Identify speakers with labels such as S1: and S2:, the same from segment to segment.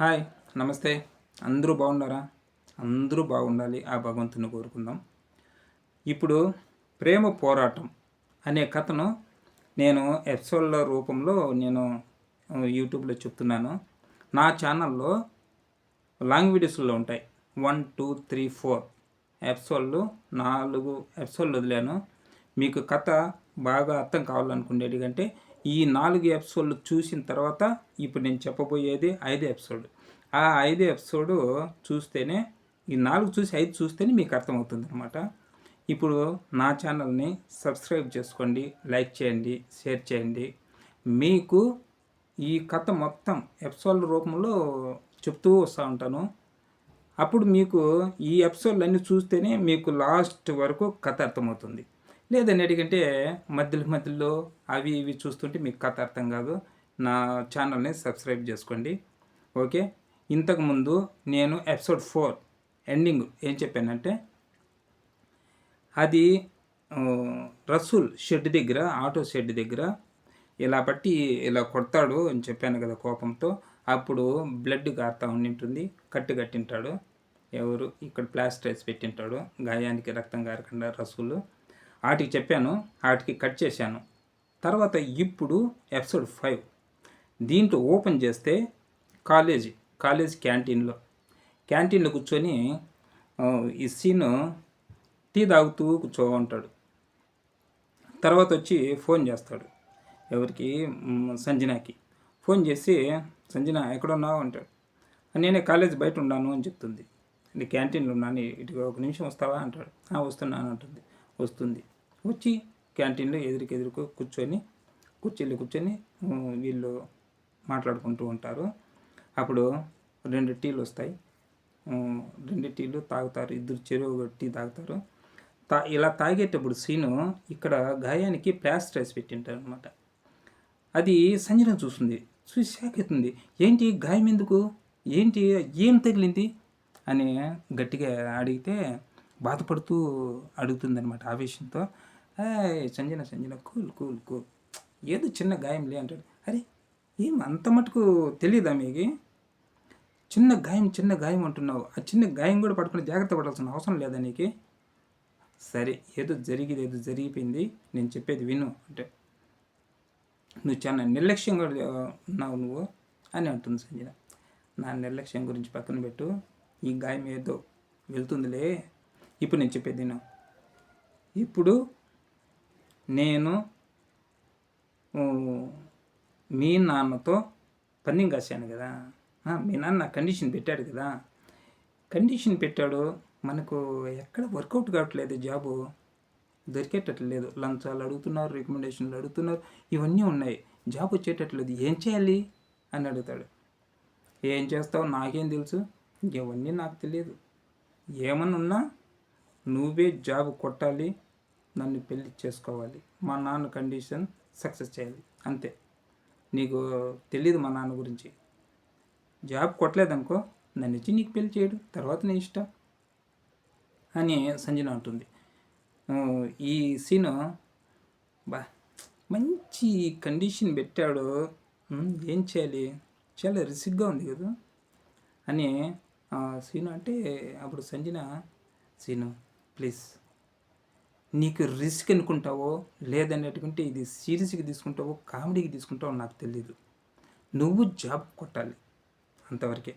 S1: Hi నమస్తే. అందరూ బాగున్నారా? అందరూ బాగుండాలి ఆ భగవంతుని కోరుకుందాం. ఇప్పుడు ప్రేమ పోరాటం అనే కథను నేను ఎపిసోడ్ల రూపంలో నేను యూట్యూబ్లో చెప్తున్నాను. నా ఛానల్లో లాంగ్ వీడియోస్లో ఉంటాయి. వన్ టూ త్రీ ఫోర్ ఎపిసోడ్లు నాలుగు ఎపిసోడ్లు వదిలాను. మీకు కథ బాగా అర్థం కావాలనుకునేటికంటే ఈ నాలుగు ఎపిసోడ్లు చూసిన తర్వాత ఇప్పుడు నేను చెప్పబోయేది ఐదు ఎపిసోడ్ ఆ ఐదు ఎపిసోడ్ చూస్తేనే ఈ నాలుగు చూసి ఐదు చూస్తేనే మీకు అర్థమవుతుంది అనమాట ఇప్పుడు నా ఛానల్ని సబ్స్క్రైబ్ చేసుకోండి లైక్ చేయండి షేర్ చేయండి. మీకు ఈ కథ మొత్తం ఎపిసోడ్ రూపంలో చెప్తూ వస్తూ ఉంటాను. అప్పుడు మీకు ఈ ఎపిసోడ్లన్నీ చూస్తేనే మీకు లాస్ట్ వరకు కథ అర్థమవుతుంది. లేదని ఎందుకంటే మధ్యలో మధ్యలో అవి ఇవి చూస్తుంటే మీకు కథ అర్థం కాదు. నా ఛానల్ని సబ్స్క్రైబ్ చేసుకోండి. ఓకే? ఇంతకుముందు నేను ఎపిసోడ్ ఫోర్ ఎండింగ్ ఏం చెప్పానంటే అది రసూల్ షెడ్ దగ్గర ఆటో షెడ్ దగ్గర ఇలా పట్టి ఇలా కొడతాడు అని చెప్పాను కదా కోపంతో. అప్పుడు బ్లడ్ కారుతా ఉండింటుంది కట్టు కట్టింటాడు. ఎవరు? ఇక్కడ ప్లాస్టర్ పెట్టింటాడు. గాయానికి రక్తం కారకుండా రసూలు. వాటికి చెప్పాను వాటికి కట్ చేశాను. తర్వాత ఇప్పుడు ఎపిసోడ్ ఫైవ్. దీంట్లో ఓపెన్ చేస్తే కాలేజీ కాలేజ్ క్యాంటీన్లో. క్యాంటీన్లో కూర్చొని ఈ సీన్ టీ తాగుతూ కూర్చో ఉంటాడు తర్వాత వచ్చి ఫోన్ చేస్తాడు. ఎవరికి? సంజనాకి. ఫోన్ చేసి సంజన ఎక్కడున్నావు? అంటాడు. నేనే కాలేజ్ బయట ఉన్నాను అని చెప్తుంది. నేను క్యాంటీన్లో ఉన్నాను ఇటు ఒక నిమిషం వస్తావా? అంటాడు. వస్తున్నాను అంటుంది. వస్తుంది. వచ్చి క్యాంటీన్లో ఎదురుకి ఎదురుకు కూర్చొని కుర్చీలు కూర్చొని వీళ్ళు మాట్లాడుకుంటూ ఉంటారు. అప్పుడు రెండు టీలు వస్తాయి. రెండు టీలు తాగుతారు. ఇద్దరు చెరువు ఒక టీ తాగుతారు. తా ఇలా తాగేటప్పుడు సీను ఇక్కడ గాయానికి ప్లాస్టర్ వేసి పెట్టింటారు అనమాట అది సంజన చూస్తుంది. చూసి షాక్ అవుతుంది ఏంటి గాయం ఎందుకు? ఏంటి? ఏం తగిలింది? అని గట్టిగా అడిగితే బాధపడుతూ అడుగుతుందనమాట ఆవేశంతో. "ఏయ్, Sanjana Sanjana cool cool cool. ఏదో చిన్న గాయం లే అంటాడు. అరే ఏం అంత మటుకు తెలియదా మీకు? చిన్న గాయం చిన్న గాయం అంటున్నావు. ఆ చిన్న గాయం కూడా పట్టుకుని జాగ్రత్త పడాల్సిన అవసరం లేదా నీకు? సరే ఏదో జరిగేది ఏదో జరిగిపోయింది. నేను చెప్పేది విను అంటే. నువ్వు చాలా నిర్లక్ష్యంగా ఉన్నావు నువ్వు అని అంటుంది సంజన. నా నిర్లక్ష్యం గురించి పక్కన పెట్టు. ఈ గాయం ఏదో వెళ్తుందిలే. ఇప్పుడు నేను చెప్పేది విను. ఇప్పుడు నేను మీ నాన్నతో పని కాశాను కదా. మీ నాన్న కండిషన్ పెట్టాడు కదా. కండిషన్ పెట్టాడు మనకు ఎక్కడ వర్కౌట్ కావట్లేదు జాబు. దొరికేటట్లేదు. లంచాలు అడుగుతున్నారు రికమెండేషన్లు అడుగుతున్నారు ఇవన్నీ ఉన్నాయి. జాబ్ వచ్చేటట్లేదు. ఏం చేయాలి? అని అడుగుతాడు. ఏం చేస్తావు? నాకేం తెలుసు? ఇవన్నీ నాకు తెలియదు. ఏమన్నా ఉన్నా నువ్వే జాబ్ కొట్టాలి. నన్ను పెళ్ళి చేసుకోవాలి. మా నాన్న కండిషన్ సక్సెస్ చేయాలి. అంతే. నీకు తెలియదు మా నాన్న గురించి. జాబ్ కొట్టలేదనుకో నన్ను ఇచ్చి నీకు పెళ్ళి చేయడు. తర్వాత నీ ఇష్టం అని సంజన అంటుంది. ఈ సీను బా మంచి కండిషన్ పెట్టాడు. ఏం చేయాలి? చాలా రిసిక్గా ఉంది కదా అని సీను అంటే అప్పుడు సంజన సీను ప్లీజ్ నీకు రిస్క్ అనుకుంటావో లేదనేటువంటి ఇది సీరియస్గా తీసుకుంటావో కామెడీకి తీసుకుంటావో నాకు తెలియదు నువ్వు జాబ్ కొట్టాలి అంతవరకే.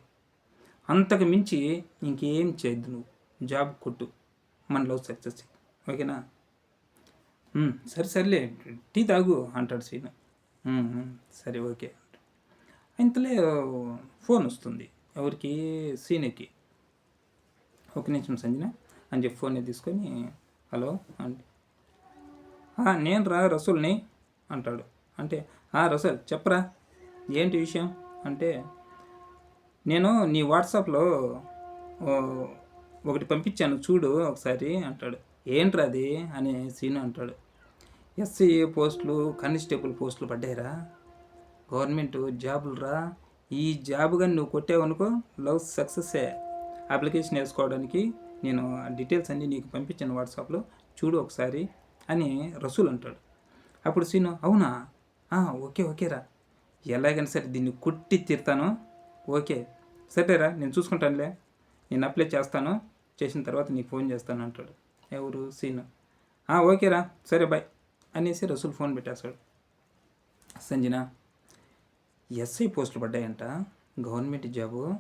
S1: అంతకు మించి ఇంకేం చేయొద్దు నువ్వు. జాబ్ కొట్టు. మన లవ్ సక్సెస్ ఓకేనా? సరే సర్లే. టీ తాగు అంటాడు సీన్. సరే ఓకే ఇంతలే ఫోన్ వస్తుంది ఎవరికి? సీనుకి. ఒక నిమిషం సంజన అని చెప్పి ఫోన్ తీసుకొని హలో అంటే నేను రా రసూల్ని అంటాడు. అంటే "ఆ, రసూల్ చెప్పరా? ఏంటి విషయం? అంటే నేను నీ వాట్సాప్లో ఒకటి పంపించాను చూడు ఒకసారి అంటాడు. ఏంట్రా అది? అని సీను అంటాడు. ఎస్సీ పోస్టులు కానిస్టేబుల్ పోస్టులు పడ్డాయిరా? గవర్నమెంట్ జాబులు రా. ఈ జాబ్ కానీ నువ్వు కొట్టావనుకో లవ్ సక్సెస్సే. అప్లికేషన్ వేసుకోవడానికి నేను ఆ డీటెయిల్స్ అన్నీ నీకు పంపించాను వాట్సాప్లో చూడు ఒకసారి అని రసూల్ అంటాడు. అప్పుడు సీను అవునా? ఓకే ఓకేరా ఎలాగైనా సరే దీన్ని కుట్టి తీరుతాను. ఓకే. సరేరా నేను చూసుకుంటానులే. నేను అప్లై చేస్తాను. చేసిన తర్వాత నీకు ఫోన్ చేస్తాను అంటాడు. ఎవరు? సీను. ఓకేరా సరే బాయ్. అనేసి రసూల్ ఫోన్ పెట్టేస్తాడు. సంజన ఎస్ఐ పోస్టులు పడ్డాయంట. Government job.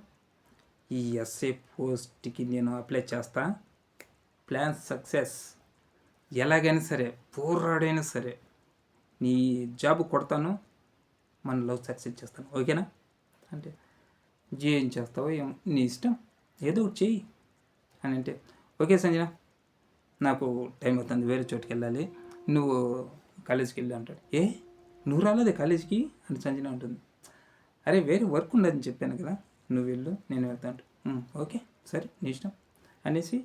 S1: ఈ ఎస్ఐ పోస్ట్కి నేను అప్లై చేస్తా. Plan success. ఎలాగైనా సరే పోరాడైనా సరే నీ జాబ్ కొడతాను మన లవ్ సక్సెస్ చేస్తాను. ఓకేనా? అంటే ఏం చేస్తావో ఏం నీ ఇష్టం? ఏదో ఒకటి చెయ్యి అని అంటే ఓకే సంజన నాకు టైం అవుతుంది వేరే చోటుకి వెళ్ళాలి. నువ్వు కాలేజీకి వెళ్ళి అంటాడు. ఏ? నువ్వు రాలేదే కాలేజీకి? అని సంజన ఉంటుంది అరే వేరే వర్క్ ఉండదని చెప్పాను కదా నువ్వు వెళ్ళు నేను వెళ్తాను. ఓకే సరే నీ ఇష్టం. అనేసి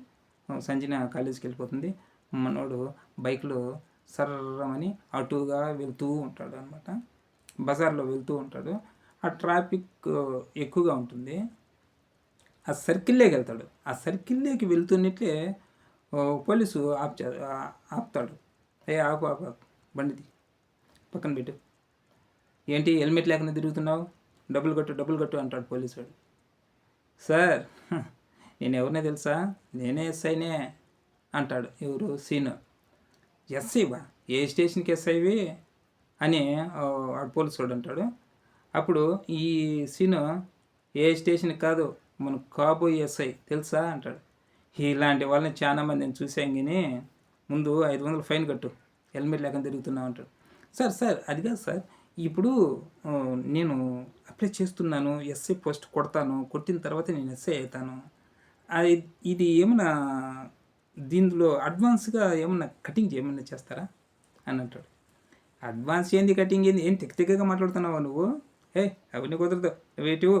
S1: సంజన కాలేజీకి వెళ్ళిపోతుంది. మనోడు బైక్లో సర్రమని అటుగా వెళ్తూ ఉంటాడు అనమాట బజార్లో వెళ్తూ ఉంటాడు. ఆ ట్రాఫిక్ ఎక్కువగా ఉంటుంది. ఆ సర్కిల్లోకి వెళ్తాడు. ఆ సర్కిల్లోకి వెళ్తున్నట్లే పోలీసు ఆప్ ఆపుతాడు. ఏ ఆపు ఆపు ఆపు. బండిది పక్కన పెట్టు. ఏంటి హెల్మెట్ లేకుండా తిరుగుతున్నావు? డబ్బులు కట్టు డబ్బులు కట్టు అంటాడు పోలీసు వాడు సార్ నేను ఎవరినే తెలుసా? నేనే ఎస్ఐనే అంటాడు ఎవరు? సీను. ఎస్ఐవా ఏ స్టేషన్కి ఎస్ఐవి అని వాడు పోలీసు వాడు అంటాడు. అప్పుడు ఈ సీను ఏ స్టేషన్ కాదు మన కాబో ఎస్ఐ తెలుసా అంటాడు. ఇలాంటి వాళ్ళని చాలా మందిని చూసాం కానీ ముందు ఐదు వందలు ఫైన్ కట్టు. హెల్మెట్ లేకుండా తిరుగుతున్నావు అంటాడు. సార్ సార్ అది కాదు సార్. ఇప్పుడు నేను అప్లై చేస్తున్నాను ఎస్ఐ పోస్ట్ కొడతాను కొట్టిన తర్వాత నేను ఎస్ఐ అవుతాను అది ఇది ఏమైనా దీనిలో అడ్వాన్స్గా ఏమన్నా కటింగ్ ఏమన్నా చేస్తారా? అని అంటాడు. అడ్వాన్స్ ఏంది కటింగ్ ఏంది? ఏం తెగ తెగగా మాట్లాడుతున్నావా నువ్వు? ఏ అవన్నీ కుదరదు. వేటివు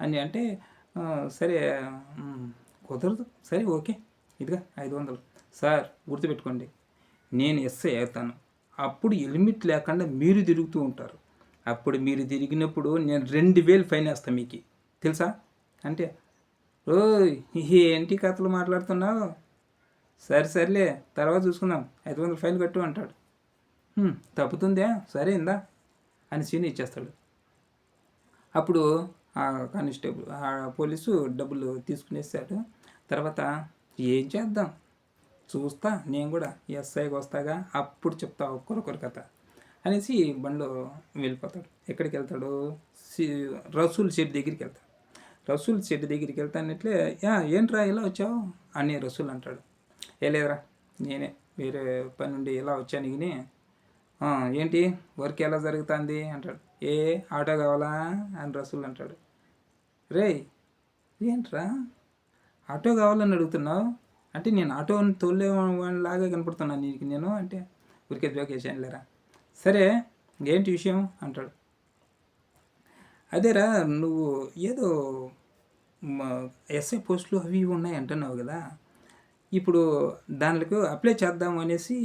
S1: అని అంటే సరే కుదరదు. సరే ఓకే. ఇదిగా ఐదు వందలు. సార్ గుర్తుపెట్టుకోండి. నేను ఎస్ఐ అవుతాను అప్పుడు హెల్మెట్ లేకుండా మీరు తిరుగుతూ ఉంటారు. అప్పుడు మీరు తిరిగినప్పుడు నేను రెండు వేలు ఫైన్ వేస్తాను మీకు. తెలుసా? అంటే ఓ ఏంటి కథలు మాట్లాడుతున్నావు? సరే సర్లే తర్వాత చూసుకుందాం. ఐదు వందలు ఫైన్ కట్టు అంటాడు. "హ్మ్, తప్పుతుందే? సరే ఇందా అని సీన్ ఇచ్చేస్తాడు. అప్పుడు ఆ కానిస్టేబుల్ ఆ పోలీసు డబ్బులు తీసుకునేసాడు. తర్వాత ఏం చేద్దాం? చూస్తా నేను కూడా ఎస్ఐకి వస్తాగా అప్పుడు చెప్తా ఒక్కొక్కరి కథ అనేసి బండ్లో వెళ్ళిపోతాడు. ఎక్కడికి వెళ్తాడు? సి రసూల్ షెడ్ దగ్గరికి వెళ్తాడు. రసూల్ షెడ్ దగ్గరికి వెళ్తానట్లే యా ఏంట్రా ఇలా వచ్చావు? అని రసూల్ అంటాడు. ఏ లేదురా నేనే వేరే పని నుండి ఇలా వచ్చాను కానీ ఏంటి వర్క్ ఎలా జరుగుతుంది? అంటాడు. ఏ ఆటో కావాలా? అని రసూల్ అంటాడు. రే ఏంట్రా? ఆటో కావాలని అడుగుతున్నావు? అంటే నేను ఆటోని తోలే లాగా కనపడుతున్నాను నీకు నేను అంటే ఊరికే జోక్ లేరా సరే ఏంటి విషయం? అంటాడు. అదేరా నువ్వు ఏదో ఎస్ఐ పోస్టులు అవి ఇవి ఉన్నాయి అంటున్నావు కదా. ఇప్పుడు దానికి అప్లై చేద్దాం అనేసి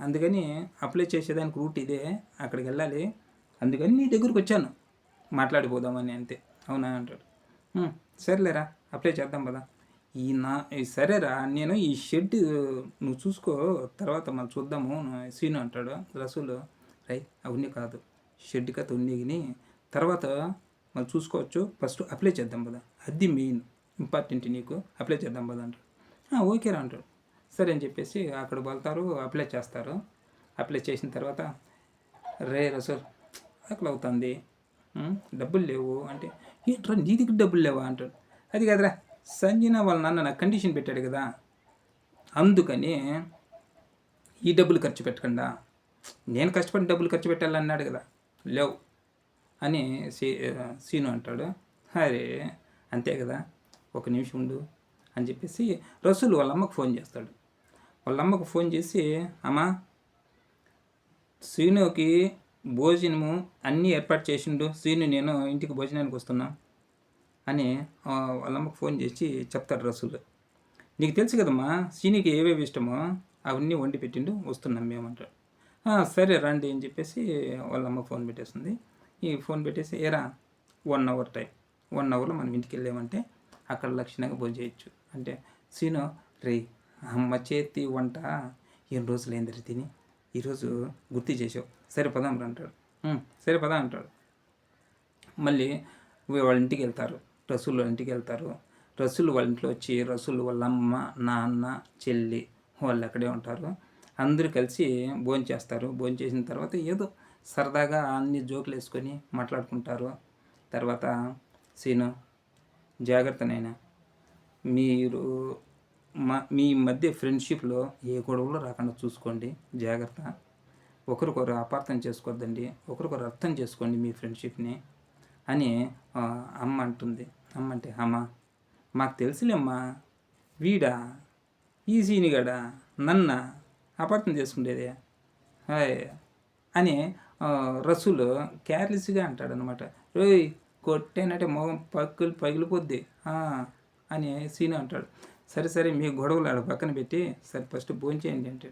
S1: అందుకని అప్లై చేసేదానికి రూట్ ఇదే అక్కడికి వెళ్ళాలి. అందుకని నీ దగ్గరకు వచ్చాను. మాట్లాడిపోదామని అంతే. అవునా? అంటాడు. సర్లేరా అప్లై చేద్దాం కదా ఈ నా సరేరా నేను ఈ షెడ్ నువ్వు చూసుకో తర్వాత మనం చూద్దాము సీను అంటాడు రసూలు రై అవన్నీ కాదు షెడ్ కథ ఉంది కానీ తర్వాత మనం చూసుకోవచ్చు ఫస్ట్ అప్లై చేద్దాం కదా అది మెయిన్ ఇంపార్టెంట్ నీకు అప్లై చేద్దాం కదా అంటాడు. ఓకేరా అంటాడు. సరే అని చెప్పేసి అక్కడ వెళ్తారు అప్లై చేస్తారు. అప్లై చేసిన తర్వాత రే రసూల్ అక్కడ అవుతుంది డబ్బులు లేవు అంటే ఏంట్రా నీ దగ్గర డబ్బులు లేవా అంటాడు. అది కాదురా సంజన వాళ్ళ నాన్న నాకు కండిషన్ పెట్టాడు కదా. అందుకని ఈ డబ్బులు ఖర్చు పెట్టకుండా నేను కష్టపడి డబ్బులు ఖర్చు పెట్టాలన్నాడు కదా. లేవు అని సీ సీను అంటాడు. అరే అంతే కదా ఒక నిమిషం ఉండు అని చెప్పేసి రసూల్ వాళ్ళ అమ్మకు ఫోన్ చేస్తాడు. వాళ్ళ అమ్మకు ఫోన్ చేసి అమ్మా సీనుకి భోజనము అన్నీ ఏర్పాటు చేసిండు. సీను నేను ఇంటికి భోజనానికి వస్తున్నాను అని వాళ్ళమ్మకు ఫోన్ చేసి చెప్తాడు రసూల్. నీకు తెలుసు కదమ్మా సీనికి ఏవేవి ఇష్టమో అవన్నీ వండి పెట్టిండు వస్తున్నాం మేమంటాడు. సరే రండి అని చెప్పేసి వాళ్ళమ్మ ఫోన్ పెట్టేస్తుంది ఈ ఫోన్ పెట్టేసి ఏరా వన్ అవర్ టైం. వన్ అవర్లో మనం ఇంటికి వెళ్ళామంటే అక్కడ లక్షణంగా భోజనం చేయొచ్చు. అంటే సీను రే అమ్మ చేతి వంట ఎన్ని రోజులు అయింది తిని? ఈరోజు గుర్తు చేసావు. సరే పదాం అంటాడు. సరే పదా అంటాడు. మళ్ళీ వాళ్ళ ఇంటికి వెళ్తారు. రసూలు ఇంటికి వెళ్తారు రసూలు వాళ్ళ ఇంట్లో వచ్చి రసూలు వాళ్ళ అమ్మ నాన్న చెల్లి వాళ్ళు అక్కడే ఉంటారు. అందరూ కలిసి భోజనం చేస్తారు. భోజనం చేసిన తర్వాత ఏదో సరదాగా అన్ని జోకులు వేసుకొని మాట్లాడుకుంటారు. తర్వాత సీను జాగ్రత్తనైనా మీరు మా మీ మధ్య ఫ్రెండ్షిప్లో ఏ గొడవలు రాకుండా చూసుకోండి. జాగ్రత్త. ఒకరికొకరు అపార్థం చేసుకోవద్దండి. ఒకరికొకరు అర్థం చేసుకోండి మీ ఫ్రెండ్షిప్ని అని అమ్మ అంటుంది. అమ్మంటే అమ్మా మాకు తెలుసులేమ్మా వీడా ఈ సీనిగాడా నన్న అపార్థం చేసుకుండేది హాయ్ అని రసూలు కేర్లెస్గా అంటాడు అనమాట రోయ్ కొట్టేనంటే మొహం పక్కులు పగిలిపోద్ది అని సీను అంటాడు. సరే సరే మీ గొడవలు ఆడ పక్కన పెట్టి సరే ఫస్ట్ భోంచేయండి అంటే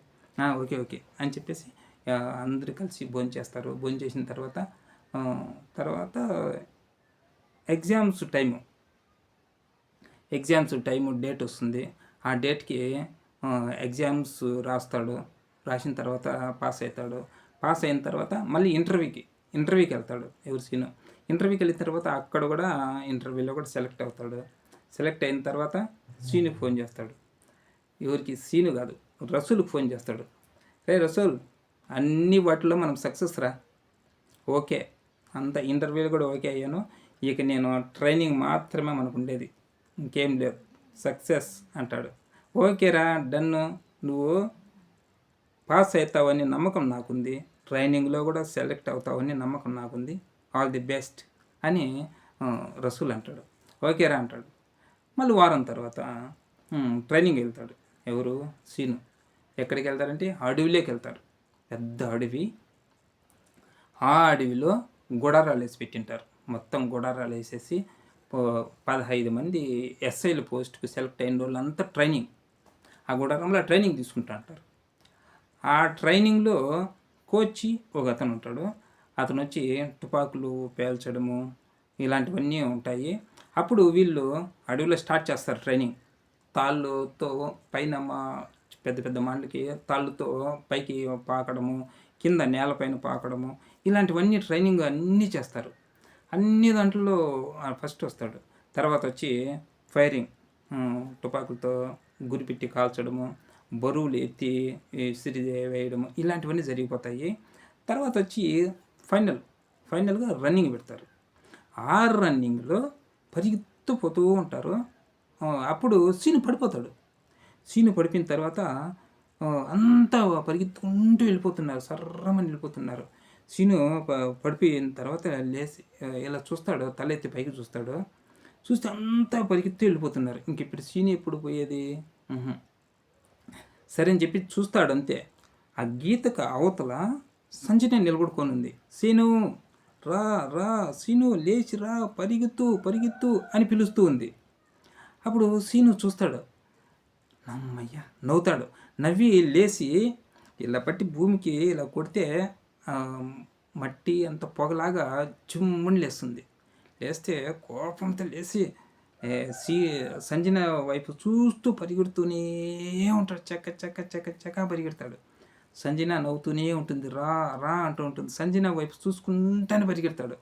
S1: ఓకే ఓకే అని చెప్పేసి అందరు కలిసి భోంచేస్తారు భోంచేసిన తర్వాత తర్వాత exams time. Exams time date వస్తుంది. ఆ డేట్కి ఎగ్జామ్స్ రాస్తాడు. రాసిన తర్వాత పాస్ అవుతాడు పాస్ అయిన తర్వాత మళ్ళీ ఇంటర్వ్యూకి ఇంటర్వ్యూకి వెళ్తాడు ఎవరు సీను. ఇంటర్వ్యూకి వెళ్ళిన తర్వాత అక్కడ కూడా ఇంటర్వ్యూలో కూడా సెలెక్ట్ అవుతాడు. సెలెక్ట్ అయిన తర్వాత సీనుకి ఫోన్ చేస్తాడు. ఎవరికి? సీను కాదు రసూల్కి ఫోన్ చేస్తాడు. రే రసూల్ అన్ని వాటిలో మనం సక్సెస్ రా. ఓకే అంత ఇంటర్వ్యూలు కూడా ఓకే అయ్యాను. ఇక నేను ట్రైనింగ్ మాత్రమే మనకు ఉండేది. ఇంకేం లేవు. సక్సెస్ అంటాడు. ఓకేరా డన్ నువ్వు పాస్ అవుతావని నమ్మకం నాకుంది. ట్రైనింగ్లో కూడా సెలెక్ట్ అవుతావని నమ్మకం నాకుంది. ఆల్ ది బెస్ట్ అని రసూల్ అంటాడు. ఓకేరా అంటాడు. మళ్ళీ వారం తర్వాత ట్రైనింగ్ వెళ్తాడు. ఎవరు? సీను. ఎక్కడికి వెళ్తారంటే అడవిలోకి వెళ్తారు పెద్ద అడవి. ఆ అడవిలో గుడారాలు వేసి పెట్టింటారు. మొత్తం గుడారాలు వేసేసి పదహైదు మంది ఎస్ఐల పోస్ట్కి సెలెక్ట్ అయిన వాళ్ళంతా ట్రైనింగ్. ఆ గుడారంలో ట్రైనింగ్ తీసుకుంటా అంటారు. ఆ ట్రైనింగ్లో కోచి ఒక అతను ఉంటాడు. అతను వచ్చి తుపాకులు పేల్చడము ఇలాంటివన్నీ ఉంటాయి. అప్పుడు వీళ్ళు అడవిలో స్టార్ట్ చేస్తారు ట్రైనింగ్. తాళ్ళతో పైన మా పెద్ద పెద్ద మాటలకి తాళ్ళతో పైకి పాకడము కింద నేలపైన పాకడము ఇలాంటివన్నీ ట్రైనింగ్ అన్నీ చేస్తారు. అన్ని దాంట్లో ఫస్ట్ వస్తాడు. తర్వాత వచ్చి ఫైరింగ్ తుపాకులతో గురిపెట్టి కాల్చడము బరువులు ఎత్తి సిరి వేయడము ఇలాంటివన్నీ జరిగిపోతాయి. తర్వాత వచ్చి ఫైనల్ ఫైనల్గా రన్నింగ్ పెడతారు. ఆ రన్నింగ్లో పరిగెత్తు పోతూ ఉంటారు. అప్పుడు సీను పడిపోతాడు. సీను పడిపోయిన తర్వాత అంతా పరిగెత్తుకుంటూ వెళ్ళిపోతున్నారు సర్రమని వెళ్ళిపోతున్నారు. సీను ప- పడిపోయిన తర్వాత లేచి ఇలా చూస్తాడు తల ఎత్తి పైకి చూస్తాడు. చూస్తే అంతా పరిగెత్తి వెళ్ళిపోతున్నారు. ఇంక ఇప్పుడు సీను ఎప్పుడు పోయేది? సరే అని చెప్పి చూస్తాడు అంతే. ఆ గీతకు అవతల సంజన నిలబడుకొని ఉంది. సీను రా రా సీను లేచి రా పరిగెత్తు పరిగెత్తు అని పిలుస్తూ ఉంది. అప్పుడు సీను చూస్తాడు. నమ్మయ్య నవ్వుతాడు. నవ్వి లేచి ఇలా పట్టి భూమికి ఇలా కొడితే మట్టి అంత పొగలాగా చుమ్ముని లేస్తుంది. లేస్తే కోపంతో లేచి సీ సంజన వైపు చూస్తూ పరిగెడుతూనే ఉంటాడు. చక్క చక్క చక్క చక్క పరిగెడతాడు. సంజన నవ్వుతూనే ఉంటుంది. రా రా అంటూ ఉంటుంది. సంజన వైపు చూసుకుంటానే పరిగెడతాడు.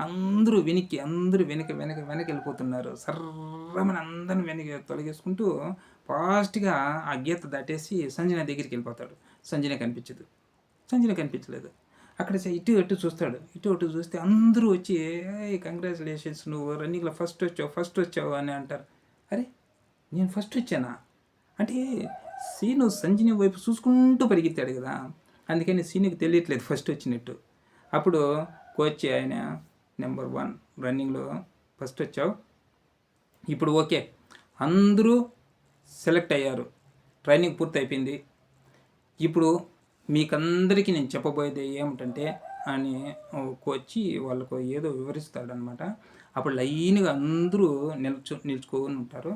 S1: అందరూ వెనక్కి అందరూ వెనక వెనక వెనక వెళ్ళిపోతున్నారు. సర్రమని అందరిని వెనక తొలగేసుకుంటూ ఫాస్ట్గా ఆ గీత దాటేసి సంజన దగ్గరికి వెళ్ళిపోతాడు. సంజన కనిపించదు. సంజన కనిపించలేదు. అక్కడ ఇటు అటు చూస్తాడు. ఇటు అటు చూస్తే అందరూ వచ్చి కంగ్రాచులేషన్స్ నువ్వు రన్నింగ్లో ఫస్ట్ వచ్చావు ఫస్ట్ వచ్చావు అని అంటారు. అరే నేను ఫస్ట్ వచ్చానా? అంటే సీను సంజని వైపు చూసుకుంటూ పరిగెత్తాడు కదా. అందుకని సీనుకి తెలియట్లేదు ఫస్ట్ వచ్చినట్టు. అప్పుడు కోచ్ ఆయన నెంబర్ వన్ రన్నింగ్లో ఫస్ట్ వచ్చావు. ఇప్పుడు ఓకే. అందరూ సెలెక్ట్ అయ్యారు. ట్రైనింగ్ పూర్తి అయిపోయింది ఇప్పుడు మీకందరికీ నేను చెప్పబోయేది ఏమిటంటే అని వచ్చి వాళ్ళకు ఏదో వివరిస్తాడనమాట. అప్పుడు లైన్గా అందరూ నిల్చు నిల్చుకొని ఉంటారు.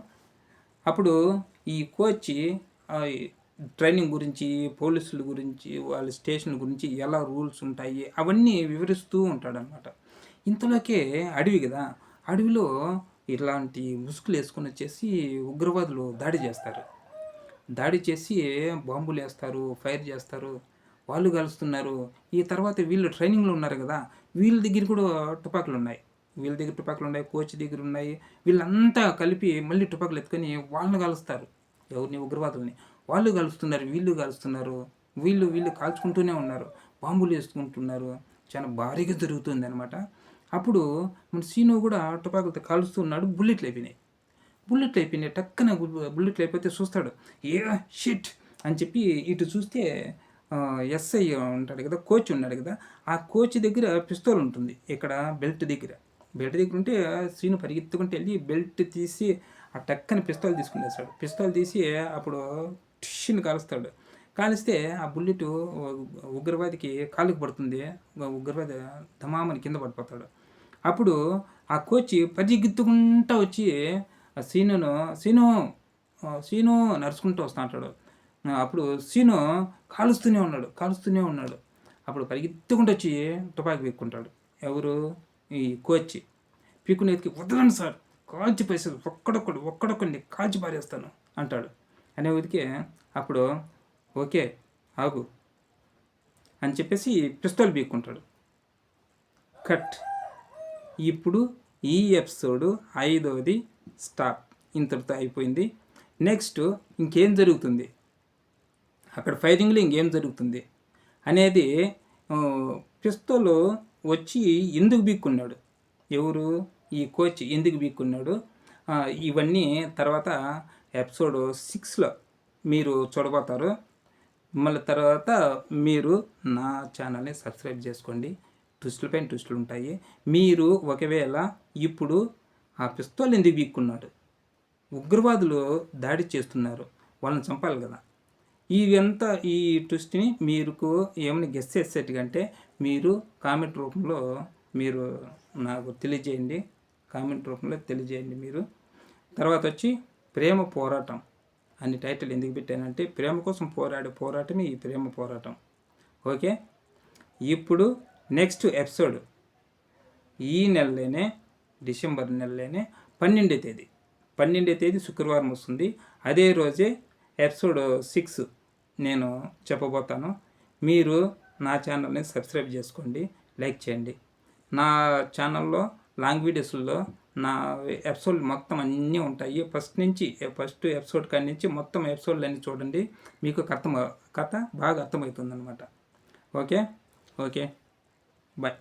S1: అప్పుడు ఈ కోచ్ ట్రైనింగ్ గురించి పోలీసుల గురించి వాళ్ళ స్టేషన్ గురించి ఎలా రూల్స్ ఉంటాయి అవన్నీ వివరిస్తూ ఉంటాడనమాట. ఇంతలోకే అడవి కదా అడవిలో ఇలాంటి ముసుగులు వేసుకొని వచ్చేసి ఉగ్రవాదులు దాడి చేస్తారు. దాడి చేసి బాంబులు వేస్తారు ఫైర్ చేస్తారు వాళ్ళు కలుస్తున్నారు. ఈ తర్వాత వీళ్ళు ట్రైనింగ్లో ఉన్నారు కదా వీళ్ళ దగ్గర కూడా టుపాకులు ఉన్నాయి. వీళ్ళ దగ్గర టుపాకులు ఉన్నాయి కోచ్ దగ్గర ఉన్నాయి. వీళ్ళంతా కలిపి మళ్ళీ టుపాకులు ఎత్తుకొని వాళ్ళని కలుస్తారు. ఎవరిని? ఉగ్రవాదుల్ని. వాళ్ళు కలుస్తున్నారు వీళ్ళు కలుస్తున్నారు. వీళ్ళు వీళ్ళు కాల్చుకుంటూనే ఉన్నారు. బాంబులు వేసుకుంటున్నారు. చాలా భారీగా జరుగుతుంది అనమాట అప్పుడు మన సీను కూడా టుపాకులతో కాలుస్తున్నాడు బుల్లెట్లు అయిపోయినాయి. బుల్లెట్ అయిపోయినాయి టక్కన బుల్లెట్ అయిపోతే చూస్తాడు. ఏ షిట్ అని చెప్పి ఇటు చూస్తే ఎస్ఐ ఉంటాడు కదా కోచ్ ఉన్నాడు కదా ఆ కోచ్ దగ్గర పిస్తోల్ ఉంటుంది. ఇక్కడ బెల్ట్ దగ్గర. బెల్ట్ దగ్గర ఉంటే సీను పరిగెత్తుకుంటే వెళ్ళి బెల్ట్ తీసి ఆ టక్కని పిస్తోల్ తీసుకునేస్తాడు పిస్తోల్ తీసి అప్పుడు టిష్ని కాలుస్తాడు. కాలిస్తే ఆ బుల్లెట్ ఉగ్రవాదికి కాలుకి పడుతుంది. ఉగ్రవాది ధమామని కింద పడిపోతాడు. అప్పుడు ఆ కోచ్ పరిగెత్తుకుంటా వచ్చి ఆ సీనును సీను సీను నడుచుకుంటూ వస్తా అంటాడు. అప్పుడు సీను కాలుస్తూనే ఉన్నాడు కాలుస్తూనే ఉన్నాడు. అప్పుడు పరిగెత్తుకుంటూ వచ్చి తుపాకీ పీక్కుంటాడు. ఎవరు? ఈ కోచ్. పీక్కుని ఎత్తికి వదలండి సార్ కాల్చి పైసలు ఒక్కడొక్కడు ఒక్కడొక్కడిని కాల్చి పారేస్తాను అంటాడు. అనే ఉదికి అప్పుడు ఓకే ఆగు అని చెప్పేసి పిస్తోల్ పీక్కుంటాడు. కట్. ఇప్పుడు ఈ ఎపిసోడ్ ఐదోది స్టాప్ ఇంతటితో అయిపోయింది. నెక్స్ట్ ఇంకేం జరుగుతుంది? అక్కడ ఫైరింగ్లో ఇంకేం జరుగుతుంది? అనేది పిస్తోల్ వచ్చి ఎందుకు బీక్కున్నాడు? ఎవరు? ఈ కోచ్ ఎందుకు బీక్కున్నాడు? ఇవన్నీ తర్వాత ఎపిసోడ్ సిక్స్లో మీరు చూడబోతారు. మళ్ళీ తర్వాత మీరు నా ఛానల్ని సబ్స్క్రైబ్ చేసుకోండి. ట్విస్టులపైన ట్విస్టులు ఉంటాయి. మీరు ఒకవేళ ఇప్పుడు ఆ పిస్తోల్ ఎందుకు బీక్కున్నాడు ఉగ్రవాదులు దాడి చేస్తున్నారు వాళ్ళని చంపాలి కదా. ఇవంతా ఈ ట్విస్ట్ని మీకు ఏమైనా గెస్ చేసేట్టుకంటే మీరు కామెంట్ రూపంలో మీరు నాకు తెలియజేయండి కామెంట్ రూపంలో తెలియజేయండి మీరు. తర్వాత వచ్చి ప్రేమ పోరాటం అని టైటిల్ ఎందుకు పెట్టానంటే ప్రేమ కోసం పోరాడే పోరాటమే ఈ ప్రేమ పోరాటం. ఓకే? ఇప్పుడు నెక్స్ట్ ఎపిసోడ్. ఈ నెలలోనే డిసెంబర్ నెలలోనే పన్నెండో తేదీ. పన్నెండో తేదీ శుక్రవారం వస్తుంది. అదే రోజే ఎపిసోడ్ సిక్స్ నేను చెప్పబోతాను. మీరు నా ఛానల్ని సబ్స్క్రైబ్ చేసుకోండి లైక్ చేయండి. నా ఛానల్లో లాంగ్ వీడియోస్లో నా ఎపిసోడ్ మొత్తం అన్నీ ఉంటాయి. ఫస్ట్ నుంచి ఫస్ట్ ఎపిసోడ్ కాడి నుంచి మొత్తం ఎపిసోడ్లు అన్నీ చూడండి. మీకు అర్థం కథ బాగా అర్థమవుతుందనమాట ఓకే? ఓకే. బాయ్.